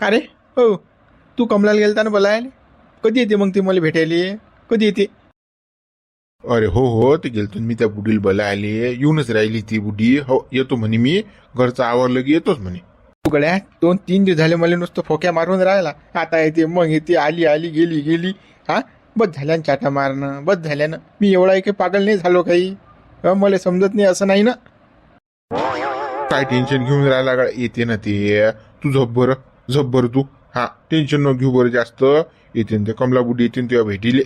का रे? हो. तू कमलाला गेलता ना बोलायला? कधी येते मग ती मला भेटायला? कधी येते? अरे हो हो. ते गेलतो मी त्या बुडीला बोलायले. येऊनच राहिली ती बुडी हो येतो म्हणे मी. घरचं आवरलं की येतोच म्हणे. उघड्या दोन तीन दिवस झाले मला नुसतं फोक्या मारून राहिला. आता येते मग येते आली आली गेली गेली. हा? बस झाल्यानं चाटा मारणं बस झाल्यानं. मी एवढा काही पागल नाही झालो काही. मला समजत नाही असं नाही ना? काय टेन्शन घेऊन राहिला येते ना ते. तू झोप बरं. झोप बरं तू. हा टेन्शन न घेऊ बरं जास्त. येते ते कमला बुडी येते तेव्हा भेटीले.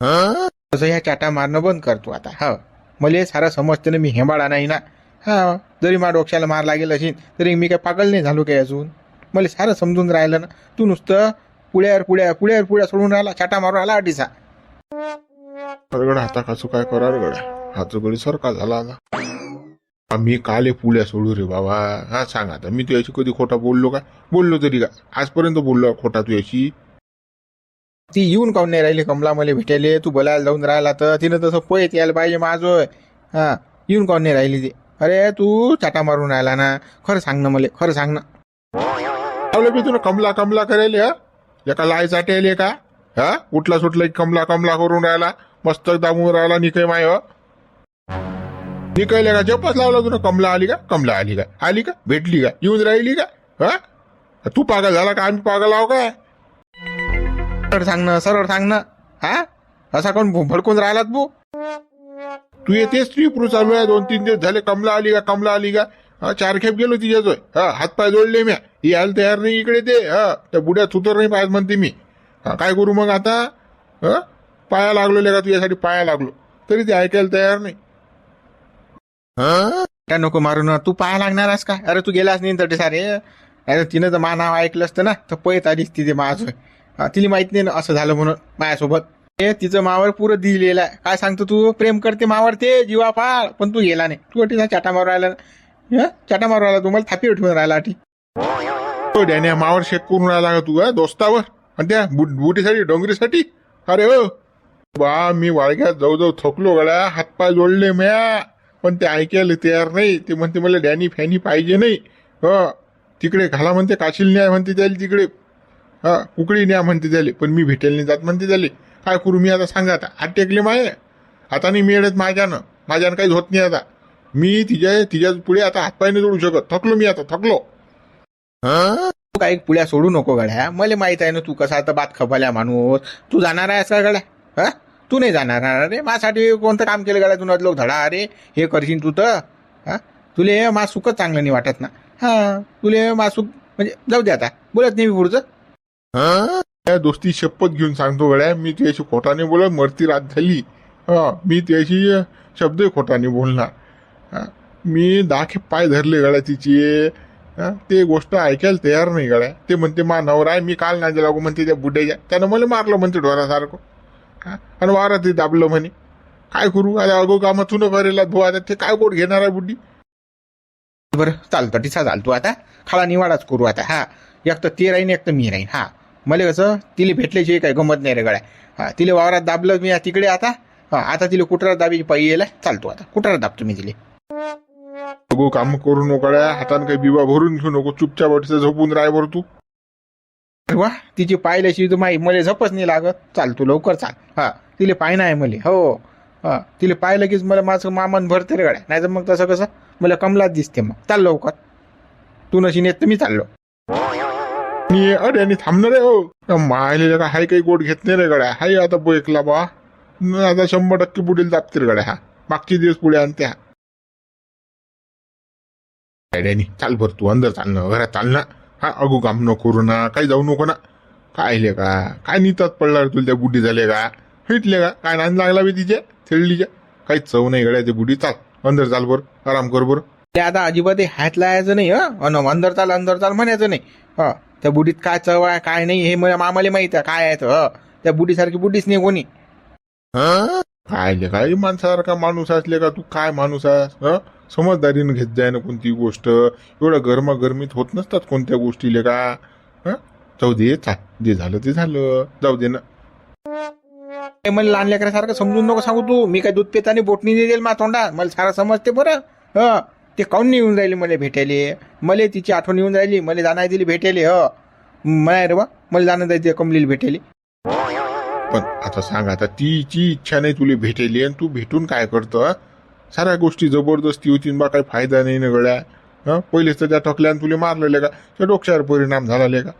हा तसं ह्या चाटा मारणं बंद करतो आता. हा. मला सारं समजतं ना मी हेंबाळा नाही ना. हा जरी मा डोक्याला मार लागेल असेल तरी मी काय पागल नाही झालो काही अजून? मला सारं समजून राहिलं ना. तू नुसतं पुढ्यावर पुढ्या पुढ्यावर पुढ्या सोडून राहिला चाटा मारून राहिला अडीचा अरगड हाता खासू काय करा गड्या हात गडी सरका झाला आता मी काले पुल्या सोडू रे बाबा. हा सांग आता. मी तुझ्याशी कधी खोटा बोललो का? बोललो तरी का? आजपर्यंत बोललो खोटा तुझ्याशी? ती येऊन काऊन नाही राहिली? कमला मला भेटायले. तू बोलायला जाऊन राहिला तर तिनं तसं पोयत यायला पाहिजे माझं. हा येऊन काऊन नाही राहिली ती? अरे तू चाटा मारून राहिला ना. खरं सांग ना मला. खरं सांग ना. लावलं मी तुला कमला कमला करायला हा? एका लाई चाटायले का? हा? उठला सुटला कमला कमला करून राहिला. मस्त दामून राहिला निकय माय हो. निकयले का? जपच लावला तुला कमला आली का? कमला आली का? आली का? भेटली का? येऊन राहिली का? हा? तू पागल झाला का? आम्ही पागल आहो काय? सरळ सांग ना सरळ सांग ना. हा? असा कोण भडकून राहिलात बू तू येतेच स्त्री पुरुष चालू आहे. दोन तीन दिवस झाले कमला आली का? कमला आली का? हा चार खेप गेलो तिच्याजवळ. हा हातपाय जोडले म्या. ही यायला तयार नाही इकडे ते. हा त्या बुड्या थुतर नाही पाहिजे म्हणते मी. हा काय करू मग आता? हा? पाया लागलो का? तुझ्यासाठी पाया लागलो. तरी ते ऐकायला तयार नाही. काय नको मारू ना तू पाया लागणार आहेस का? अरे तू गेलास नाही तटे सारे. अरे तिनं तर मा नाव ऐकलं असतं ना. तर पळत आलीस तिथे माझं तिला माहीत नाही ना असं झालं म्हणून माझ्यासोबत. हे तिचं मावर पुरं दिलेलं आहे. काय सांगतो तू? प्रेम करते मावर ते जीवा पाळ. पण तू गेला नाही. तू अटी चाटा मारू राहिला चाटा मारू राहिला? तुम्हाला थापी उठवून राहिला अटी तो डॅन्या मावर शेक करून राहिला का तू हा? दोस्तावर? आणि त्या बु- बुटीसाठी डोंगरीसाठी? अरे हो. बा मी वाळग्यात जाऊ जाऊ थकलो गळ्या हातपाय जोडले म्या. पण ते ऐकायला तयार नाही. ते म्हणते मला डॅनी फॅनी पाहिजे नाही. ह तिकडे घाला म्हणते काशील न्याय म्हणते त्याला तिकडे. हा कुकडी न्या म्हणते त्याले. पण मी भेटेल नाही जात म्हणते त्याले. काय करू मी आता सांगा आता. हात टेकले माये. आता नाही मिळत माझ्यानं. माझ्यानं काहीच होत नाही आता. मी तिच्या तिच्या पुढे आता हातपाय नाही जोडू शकत. थकलो मी आता थकलो. हा तू काही पुळ्या सोडू नको गड्या. मला माहीत आहे ना तू कसा आता बात खपाल्या माणूस. तू जाणार आहेस का गड्या? हा? तू नाही जाणार. अरे माझ्यासाठी कोणतं काम केलं गाड्या तुला लोक धडा. अरे हे करशील तू तर. हा? तुले मा सुखच चांगलं नाही वाटत ना. हा तुले मा सुख म्हणजे जाऊ दे आता. बोलत नाही मी पुढचं. हा? त्या दोस्ती शपथ घेऊन सांगतो गड्या. मी तुझ्याशी खोटाने बोलत. मरती रात झाली. हा मी तुझ्याशी शब्द खोटाने बोलणार. मी दाखे पाय धरले गड्या तिचे. ते गोष्ट ऐकायला तयार नाही गड्या. ते म्हणते मा नवरा आहे. मी काल नाही लागू म्हणते त्या बुड्याच्या त्यानं मला मारलं म्हणते डोरासारखं हा, आणि वारात ते दाबलं म्हणे. काय करू? आता अगो काम चुनं न करेला आता ते काय गोड घेणार आहे बुड्डी बरं चालतं टिसा चालतो आता. खाला निवाडाच करू आता हा. एक तर ते राहीन एक तर मी राहीन हा. मला कसं तिला भेटल्याची काय गमत नाही रे गड्या. हा तिला वावरात दाबलं मी तिकडे आता. हा आता तिला कुठरात दाबी पायी यायला चालतो आता. कुठरात दाबतो मी तिला? अगो काम करू नको हातानं काही बिवा भरून घेऊ नको. चुपचाप झोपून राय भर तू. वा तिची पाहिल्याशी तर माही मला झपच नाही लागत. चाल तू लवकर चाल. हा तिला पाय नाही मले. हो हा तिला पाहिलं कीच मला माझं मामान भरते रे गाड्या. नाही तर मग तसं कसं? मला कमलाच दिसते मग. चाल लवकर. तू नशी नेत तर मी चाललो. मी अरे आणि थांबणार आहे हो. मायले का हाय काही गोड घेत नाही रे गड्या. हाय आता बोयकला बा. आता शंभर टक्के पुढील दाबते रे गड्या. हा मागचे दिवस पुढे आणते हा. चाल भर तू अंदर चालणं घरात चाल हा अगो काम नको करू ना काही जाऊ नको ना. काय ले का काय नितात पडला रे तुला त्या बुड्डी झाले का हिटले का काय नांद लागला बी तिच्या थेळलीच्या काही चव नाही गड्या ते बुड्डी चाल अंदर चाल बर. आराम कर बर. ते आता अजिबात हे हात लावायचं नाही हं? अन अंदर चाल अंदर चाल म्हणायचं नाही. हा त्या बुडीत काय चव आहे काय नाही हे मला मामाला माहीत आहे काय आहे तर हं. त्या बुडीसारखी बुडीच नाही कोणी. हा? काय ले काय माणसासारखा माणूस असले का? तू काय माणूस आहेस समजदारीनं घेत जाय ना कोणती गोष्ट. एवढ्या गरमागरमीत होत नसतात कोणत्या गोष्टीले का? हं? जाऊ दे चा जे झालं ते झालं. जाऊ दे ना. मला लहान लेकरासारखं समजून नको सांगू तू. मी काय दूध पेतानी बोटणी नाही देईल मा तोंडात? मला सारं समजते बरं. ह? ते काऊन नाही येऊन राहिली मला भेटायले? मला तिची आठवण येऊन राहिली. मला जाणार दिली भेटायले ह? म्हणा रे बा मला जाणं जायचं कमलीला भेटेली पण आता सांग आता तिची इच्छा नाही तुला भेटेली आणि तू भेटून काय करतो साऱ्या गोष्टी जबरदस्ती होती बा काही फायदा नाही ना गळ्या हां? पहिलेच तर त्या टकल्यानं तुला मारलेले का? त्या डोक्यावर परिणाम झालेले का?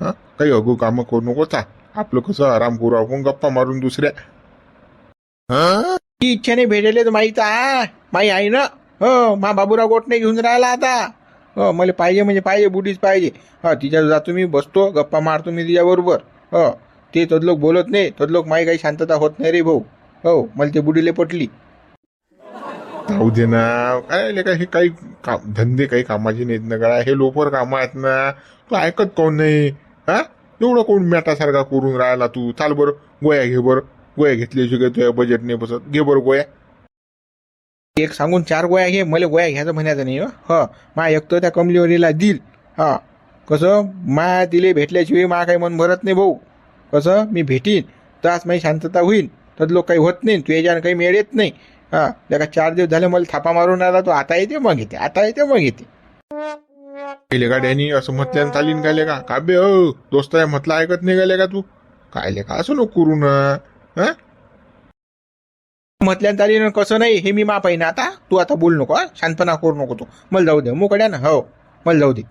हां? काही अगो कामं करू नको चा. आपलं कसं आराम करू आपण गप्पा मारून दुसऱ्या. हं? ती इच्छा नाही भेटेले तर माहीत आहे माई आई ना? हो मा बाबूराव गोटणे घेऊन राहिला आता. हो मला पाहिजे म्हणजे पाहिजे बुटीच पाहिजे. हो, हा तिच्या जातो मी बसतो गप्पा मारतो मी तिच्याबरोबर. हो. ते तदलोक बोलत नाही तदलोक माई काही शांतता होत नाही रे भाऊ. हो मला ते बुडीले पटली. जाऊ दे ना. काय ले का हे काही काम धंदे काही कामाचे नाहीत ना गळा हे लोपर कामं आहेत ना. तू ऐकत कोण नाही? हा? एवढं कोण मॅटासारखा करून राहिला तू? चाल बरं गोया घे बरं. गोया घेतल्याशिवाय काय तुझ्या बजेट नाही बसत. घे बरं गोया एक सांगून चार गोळ्या घे मला गोळ्या घ्यायचं म्हणायचं नाही ह मा एक तर त्या कमलीवरीला दिल. हा कसं? मा तिले भेटल्याशिवाय मा काही मन भरत नाही भाऊ. कसं? मी भेटीन. तास माझी शांतता होईल. तर लोक काही होत नाही तुझ्या काही मेळ येत नाही. हा त्या चार दिवस झाले मला थापा मारून आला तो. आता येते मग येते. आता येते मग येते. गेले का डॅनी? असं म्हटल्यानं चालीन गायले का? का बे अ दोस्त आहे म्हटलं ऐकत नाही गेले का तू? काय का असं नको करू ना? हा? म्हटल्यान चाली ना कसं नाही? हे मी मा पाहिजे आता? तू आता बोल नको हा. शांतपणा करू नको तू. मला जाऊ दे. मोकड्या ना? हो. मला जाऊ दे.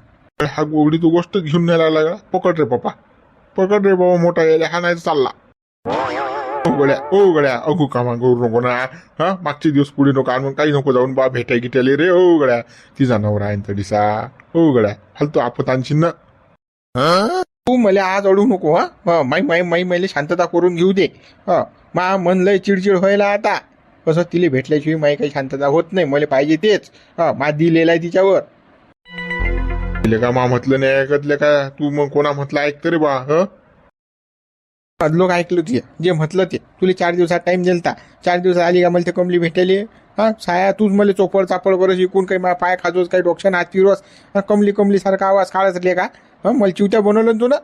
हा गोगडी तू गोष्ट घेऊन नाही लागला पकड रे पप्पा. पकड रे बाबा मोठा यायला हा नाही चालला. ओ गड्या ओ गड्या अगू कामा करू नको ना. हा? मागचे दिवस पुढे नको आणून काही नको जाऊन बा भेटाय गिटायले रे ओ गड्या तिचा नवरा आहे तडीसा. ओ गड्या हलतो आपत ना. हा? तू मला आज अडू नको हा? हा माई माई माई मला शांतता करून घेऊ दे. हा मा मन लय चिडचिड व्हायला आता. कसं तिला भेटल्याशिवाय माई काही शांतता होत नाही. मला पाहिजे तेच. हा मा दिलेला आहे तिच्यावर. गेले का मा म्हटलं नाही ऐकतले का? तू मग कोणा म्हटलं ऐकतं रे बा ह? लोक ऐकलं ते जे म्हटलं ते. तुला चार दिवसात टाइम दिलता. चार दिवस आली का मला ते कमली भेटेली हा? साया तूच मला चोपड चापड करत शिकून काही मा पाय खाजोस काही डोक्यानं हात फिरवस. हा, कमली कमली सारखा आवाज काढत रे का? हा? मला चिवत्या बनवलं ना तू ना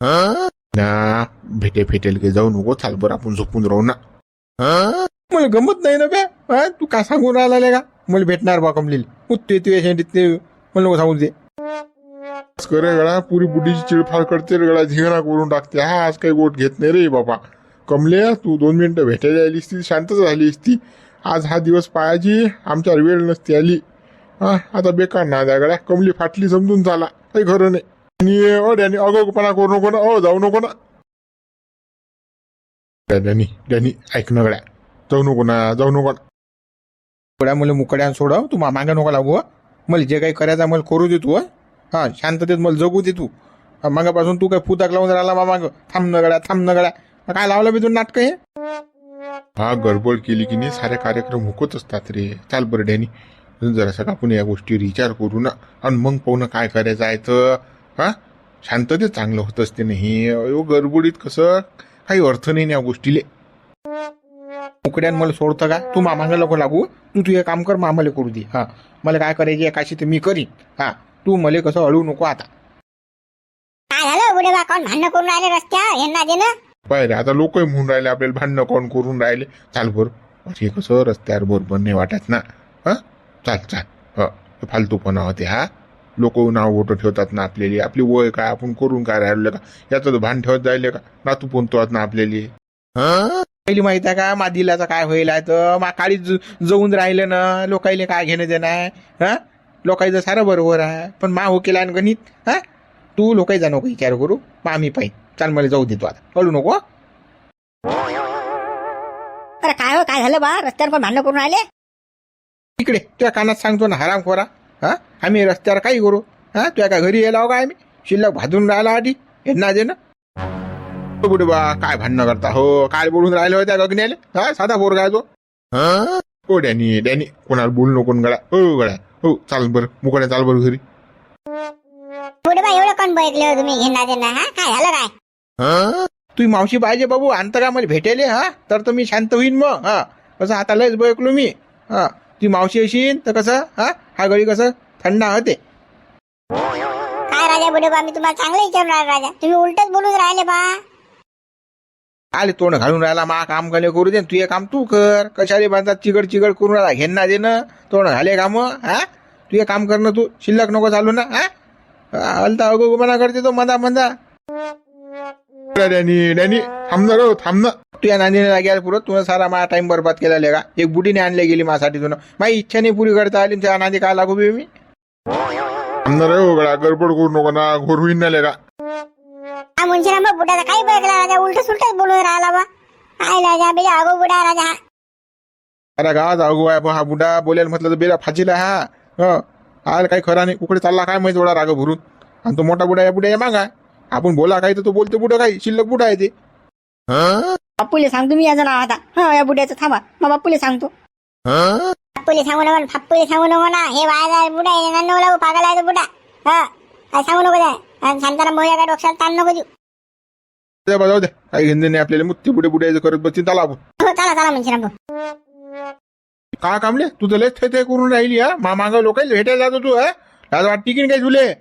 हा? ना भेटे फेटेल की जाऊ नको चाल बरं आपण झोपून राहू ना? मला गमत नाही ना बे. हा? तू काय सांगून राहिला का? मला भेटणार बा कमलीला. उत्ते तू ते मला नको सांगू दे. करे गळा पुरी बुडीची चिडफाड करते रे गळा झिंगणा करून टाकते. हा आज काही गोट घेत नाही रे बाबा. कमले तू दोन मिनटं भेटायला आली असती शांतच राहिली असती. आज हा दिवस पायाची आमच्यावर वेळ नसती आली. हा आता बेकार ना द्या गळ्या कमली फाटली समजून झाला. काही खरं नाही. आणि डॅनी अगोपणा करू नको ना. ओ जाऊ नको ना. डॅनी डॅनी ऐक ना गळ्या जाऊ नको ना जाऊ नको ना. मुकड्या मला मुकड्यान सोडव. तू मागे नको लागू मला जे काही करायचं मला करू दे तू हां? हा शांततेत मला जगू दे तू. हा, मागापासून तू काय फुताक लावून राहिला मा माग. थांब न गड्या थांब न गड्या. मग काय लावलं बी तू नाटक हे? हा गडबड केली की नाही सारे कार्यक्रम हुकत असतात रे. चाल बरड्यानी जरा जरासं आपण या गोष्टीवर विचार करू ना. आणि मग पाहू काय करायचं आहे तर हा? शांततेत चांगलं होत असते नाही. गडबडीत कसं? काही अर्थ नाही ना या गोष्टीले. मुकड्यान मला सोडतं का? तू मामाला नको लागू. तू तुझे काम कर मामाला करू दे. हा. मला काय करायचे काशी ते मी करीन. हा. तू मला कसं अळू नको आता. काय झालं? बुढे बा कोण भांडण करून राहिले रस्त्यावर? यांना दे ना आता लोकही म्हणून राहिले आपल्याला भांडणं कोण करून राहिले? चाल बरं अरे कसं रस्त्यावर बरोबर नाही वाटत ना? हा? चाल चाल. ह. हे फालतूपणा होते हा. लोक नाव वोट ठेवतात ना आपल्याला. आपली वय काय? आपण करून काय राहिलं का? याचं भान ठेवत जायले का? नातू पोनतो ना आपल्याला. हा? पहिली माहीत आहे का? मा दिलाचं काय होईल आहे तर मा काळी जाऊन राहिलं ना लोकाईले काय घेणं देणं आहे? हा? लोकाईचं सारं बरोबर आहे. पण मा हो केला आणि गणित हा? तू लोकाईचा नको विचार करू. मा मी पाहिजे चाल मला जाऊ दे तू आता. कळू नको हं? अरे काय हो काय झालं बा? रस्त्यावर कोण भांडण करून राहिले? इकडे तुझ्या कानात सांगतो ना हराम खोरा. हा? आम्ही रस्त्यावर काही करू. हा? तुझ्या काय घरी यायला का आम्ही? शिल्लक भाजून राहिला आधी. यांना दे ना. हो बुडे बा? काय भांडणं करता? हो काय बोलून राहिले होत्या गगन्याले हा साधा पोर काय तो. हा ओ डॅनी डॅनी कोणाला बोलू नको गळा. हो गळा. हो चाल बरं. मुकडे चाल बरं घरी. बुढे बा एवढं कोण बघितले हो तुम्ही? घेणार देणार हा? काय झालं काय? हा तुझी मावशी पाहिजे बाबू अंतरा मला भेटेले हा? तर तर मी शांत होईन मग हा? कसं आता लयच बळकलो मी हा? ती मावशी अशीन तर कसं हा? हा गळी कसं थंड होते काय राजा बुढे बा मी तुम्हाला चांगलं विचारून राहिलो राजा. तुम्ही उलटच बोलून राहिले बा. आले तोंड घालून राहिला मा काम गले करू दे तू हे काम तू कर. कशाले बांधतात चिगड चिगड करून राहिला घेणं देणं तोंड घाले काम हा? तू हे काम करणं तू शिल्लक नको चालू ना हा? हलता अगो मना करते तो मधा मधा डॅनी डॅनी थांबणार हो ना. तुझ्या नांदीने लागेल पुरं तुला सारा माझा टाइम बरबाद केला लेगा एक बुडीने आणले गेली माझ्यासाठी तुला माझी इच्छा नाही पुरी करता आली त्या नांदी काय लागू बे मी? थांबणार हो गडबड करू नको ना घोर होईन ना लेगा हा मुंशीराम बा बुड्याचा काही बघला राजा उलट सुलटच बोलून राहिला बा काय राजा बे आगो बुडा राजा अरे गावात अगो आहे बा, हा बुडा बोलायला म्हटलं तर बेला फाजीला हा हं. आला काही खरा नाही कुकडे चालला काय माहिती थोडा राग भरून आणि तो मोठा बुडा या बुड्या या मागा आपण बोला काही तर तो बोलते बुडं काही शिल्लक बुडा आहे ते बापूले सांगतो मी याचं नाव आता हा या बुड्याचं थांबा मग बापूले सांगतो फप्पुले सांगू नको फप्पुले सांगू नको ना हे वाया बुडा आहे ना लागू पागल आहे तो बुडा हा काय सांगू नको जाय आणि सांगताना मोया काय डोक्याला ताण नको देऊ. जाऊ बा, जाऊ दे. काही घेणं नाही आपल्याला मुत्ती बुडे बुडे करत बसतील त्याला आपण. हो चला चला मुंशीराम भाऊ का कामले? तू तर लयच थे करून राहिली हा? मा माग लोकांना भेटायला जातो तू हा? लाज वाटते की नाही काय तुले?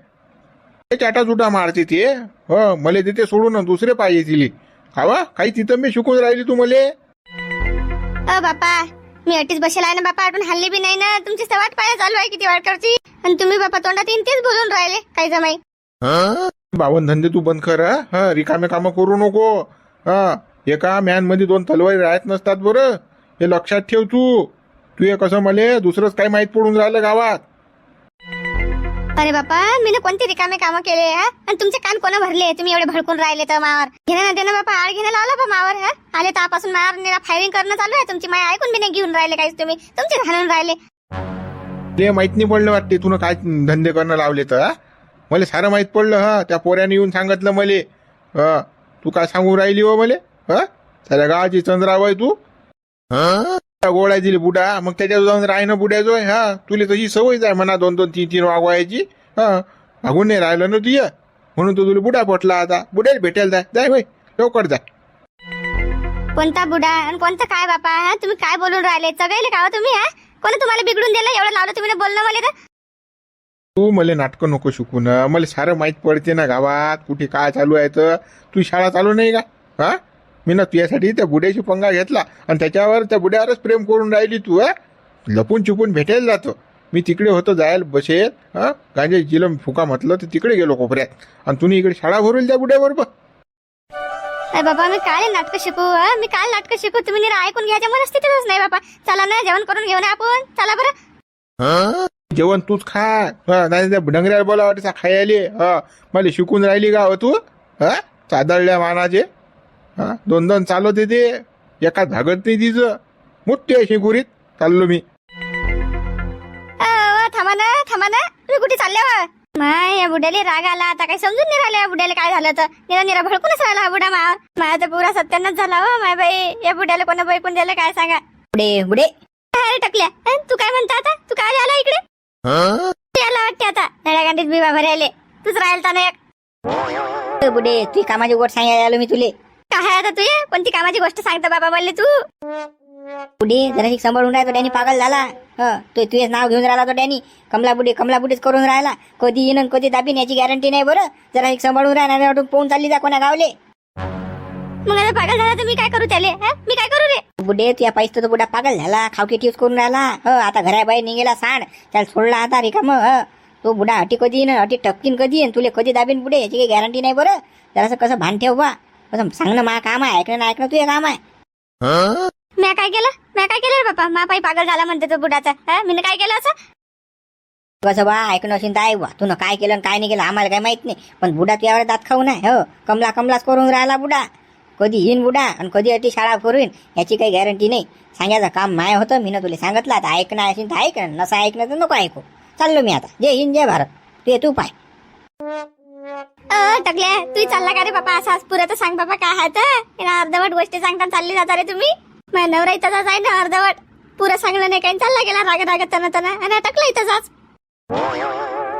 ते चाटा चुटा मारते ते हो मले तिथे सोडून दुसरे पाहिजे तिले कावा काही तिथं मी शिकून राहिली तू मले. अ बापा मी अटीच बसेल आहे ना बापा आठवण हल्ली बी नाही ना. तुमची सवाट पाया चालू आहे किती वाटकरची आणि तुम्ही बापा तोंडात येईन तेच बोलून राहिले काही जमाई. बावन धंदे तू बंद कर हा. रिकामे काम करू नको हा? एका मॅनमध्ये दोन तलवारी राहत नसतात बरं. हे लक्षात ठेव तू. तू हे कसं मले? दुसरंच काही माहीत पडून राहिलं गावात. अरे बापा मी कोणते रिकामे काम केले हा? आणि तुमचे कान कोण भरले? तुम्ही एवढे भडकून राहिले तर मावर. घेणं ना देणं बापा आड घेणं लावला बा मावर हा? आले तापासून मावर फायरिंग करणं चालू आहे. तुमची माय ऐकून बी नाही घेऊन राहिले काहीच तुम्ही. तुमचे घालून राहिले. ते माहीत नाही पडलं वाटते तुला काय धंदे करणं लावले तर? मला सारं माहीत पडलं हा. त्या पोऱ्याने येऊन सांगितलं मले. हा. तू काय सांगू राहिली हो मले? हा? साऱ्या गावाची चंद्राव आहे तू? हा? गोळ्या दिली बुडा. मग त्याच्या जाऊन राहणं बुड्याचो हा. तुला तशी सवयच आहे म्हणा दोन दोन तीन तीन वागवायची. हा. भागून नाही राहिलं ना तुझ्या म्हणून तो तुला बुडा पटला आता. बुड्याला भेटायला जाय जाय होय लवकर जाय कोणता बुडा आणि कोणता काय बापा? हा तुम्ही काय बोलून राहिले? चगायले का हो तुम्ही हा? कोणी तुम्हाला बिघडून दिलं? एवढं लावलं तुम्ही ना बोलणं मला तर तू मला नाटकं नको शिकू ना. मला सारं माहीत पडते ना गावात. कुठे काय चालू आहे तर. तू शाळा चालू नाही का? हा? मी ना तुझ्यासाठी त्या बुड्याची पंगा घेतला. आणि त्याच्यावर त्या बुड्यावरच प्रेम करून राहिली तू हा? लपून चुपून भेटायला जातो. मी तिकडे होतो जायला बसेल हा? गांजे जिलम फुका म्हटलं तर तिकडे गेलो कोपऱ्यात. आणि तुम्ही इकडे शाळा भरून त्या बुड्याबरोबर. अरे बाबा मी काय नाटक शिकू हा? मी काय नाटक शिकू? तुम्ही निरा ऐकून घ्यायच्या मनस्थितीतच नाही बाबा. चला ना जेवण करून घेऊ ना आपण. चला बरं. जेवण तूच खा. हा नाही त्या डंगऱ्याला बोला वाटत खायले. हा मला शिकून राहिली का हो तू? हा चादळल्या मानाचे. हा दोन दोन चालवत ते एका धागत नाही तिचं. मोठी अशी गुरीत चाललो मी. अ, थांबा ना थांबा ना. तुम्ही कुठे चालले वा हो? माय या बुड्याला राग आला. आता काही समजून नाही राहिलं या बुड्याला काय झालं तर. निरा निरा भडकूनच राहिला हा बुडा मा माझा तर पुरा सत्यानाच झाला हो माय बाई. या बुड्याला कोणा बैकून द्यायला काय सांगा? बुडे बुडे. अरे टकल्या. तू काय म्हणता आता? तू काय आला इकडे? याला वाटते आता. नड्या तूच राहिलता एक. बुडे तुझी कामाची गोष्ट सांगायला आलो मी तुले. काय आहे आता तुझे? कोणती कामाची गोष्ट सांगता बाबा बोलले तू? बुडे जरा सांभाळून राहतो डॅनी पागल झाला. ह तो तुझे नाव घेऊन राहिला तो डॅनी. कमला बुडे कमला बुडेच करून राहिला. कधी येईन कधी दाबीन याची गॅरंटी नाही बरं. जरा सांभाळून राहणार वाटून पोहून चालली जा कोणा गावले. मग आता पागल झाला तर मी काय करू त्याले हं? मी काय करू रे? बुडे तुया पाहिजे तो बुडा पागल झाला. खावकी टीव्स करून राहिला. ह आता घराबाहेर निघेला सांड. त्याला सोडला आता रिकाम ह. तो बुडा अटी कधी येईन अटी टपकीन कधी येईन? तुले कधी दाबीन बुडे? याची काही गॅरंटी नाही बरं. जरासं कसं भान ठेव बा. कसं सांगणं मा काम आहे. ऐकणं ना ऐकणं तुझे काम आहे. म्या काय केलं? म्या काय केलं रे बापा? मा पायी पागल झाला म्हणते तो बुडाचा. हं? मी काय केलं असं? कसं बा ऐकणं असेल तर ऐक बा. तुनं काय केलं आणि काय नाही केलं आम्हाला काय माहीत नाही. पण बुडा तुझ्यावर दात खाऊ नाही हो. कमला कमलाच करून राहिला बुडा. कधी येईन बुडा आणि कधी अति शाळा करून याची काही गॅरंटी नाही. सांगायचं काम माय होतं मी ना तुला सांगितलं आता ऐकणं असेल तर ऐक नसं ऐकणं तर नको ऐकू. चाललो मी आता. जय हिंद जय भारत. ते तू पाय. टकल्या तू चालला का रे बाबा असा पुरं तर सांग बाबा काय आहे तर अर्धवट गोष्टी सांगता चालली जाता रे तुम्ही. माझ्या नवरा इथं आहे ना अर्धवट. पुरं सांगलं नाही काही. चालला गेला राग राग तना तना. आणि अटकला इथं जाच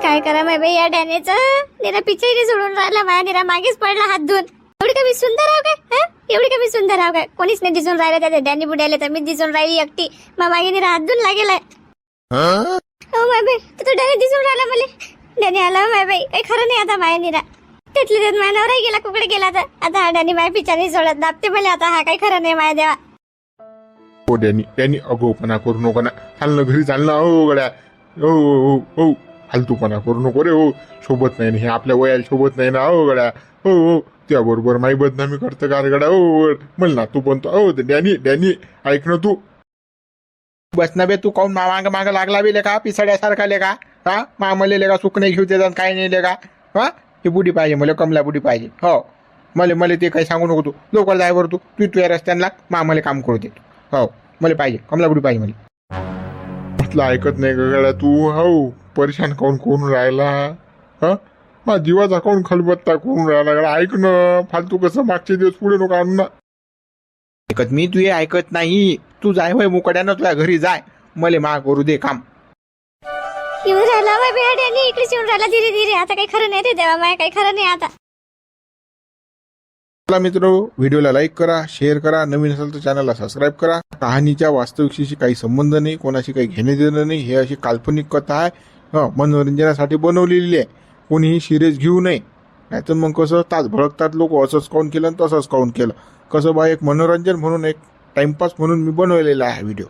काय करा माय बाई या डॅनेचं निरा पिछेरी सोडून राहिला माया निरा मागेच पडला हात धुवून. एवढी कमी सुंदर आहो काय? हं? एवढी कमी सुंदर आहो काय? कोणीच नाही दिसून राहिलं त्या डॅनी बुड्याला तर मी दिसून राहिली एकटी. मा मागे निरा हात धुवून लागेलाय हो? माय बाई तो डॅनी दिसून राहिला मला. डॅनी आला माय बाई. काही खरं नाही आता माया निरा त्यातले त्यात माझ्या नवराही गेला कुकडे गेला तर. आता हा डॅनी माया पिचाने सोडत दाबते मला आता. हा काही खरं नाही माया देवा. हो डॅनी डॅनी अगोपणा करू नको ना. चालणं घरी चालणं हो गड्या. हो हो हो हो. फालतूपणा करू नको रे हो. सोबत नाही ना हे आपल्या वयाला सोबत नाही ना हो गड्या. हो हो. त्याबरोबर माई बदनामी करतं का रे हो ना तू पण हो डॅनी डॅनी ऐक ना तू. बस ना बे तू काऊन माग माग लागला बी का पिसाड्यासारखा लेका? हा? मा मले लेका सुख नाही घेऊ देतात काय नाही लेका. हा? ही बुडी पाहिजे मला कमला बुडी पाहिजे. हो. मला मला ते काही सांगू नको तू. लवकर जाय बरं तू. तू तुझ्या रस्त्यांना मा मला काम करू दे. हो. मला पाहिजे. कमला बुडी पाहिजे मला. म्हटलं ऐकत नाही का गड्या तू. हो. परेशान काऊन कोण राहिला? हा? मा जीवाचा काऊन खलबत्ता कोण राहिला गड्या ऐक ना फालतू कसं मागचे दिवस पुढे नको आणू ना. ऐकत मी तुझे ऐकत नाही. तू जाय होय मुकड्यानं तुझ्या घरी जाय. मला मा करू दे काम. येऊन राहिला बाय बेड्याने इकडेच येऊन राहिला धीरे धीरे. आता काही खरं नाही रे देवा माय काही खरं नाही आता. चला मित्र व्हिडिओला लाईक करा शेअर करा. नवीन असेल तर चॅनलला सबस्क्राईब करा. कहाणीच्या वास्तविकशी काही संबंध नाही कोणाशी काही घेणे देणं नाही. हे अशी काल्पनिक कथा आहे. हं, मनोरंजनासाठी बनवलेली आहे. कोणीही शिरेस घेऊ नये. नाहीतर मग कसं तास भडकतात लोक असंच काऊन केलं आणि तसंच काऊन केलं. कसं बा एक मनोरंजन म्हणून एक टाइमपास म्हणून मी बनवलेला आहे व्हिडिओ.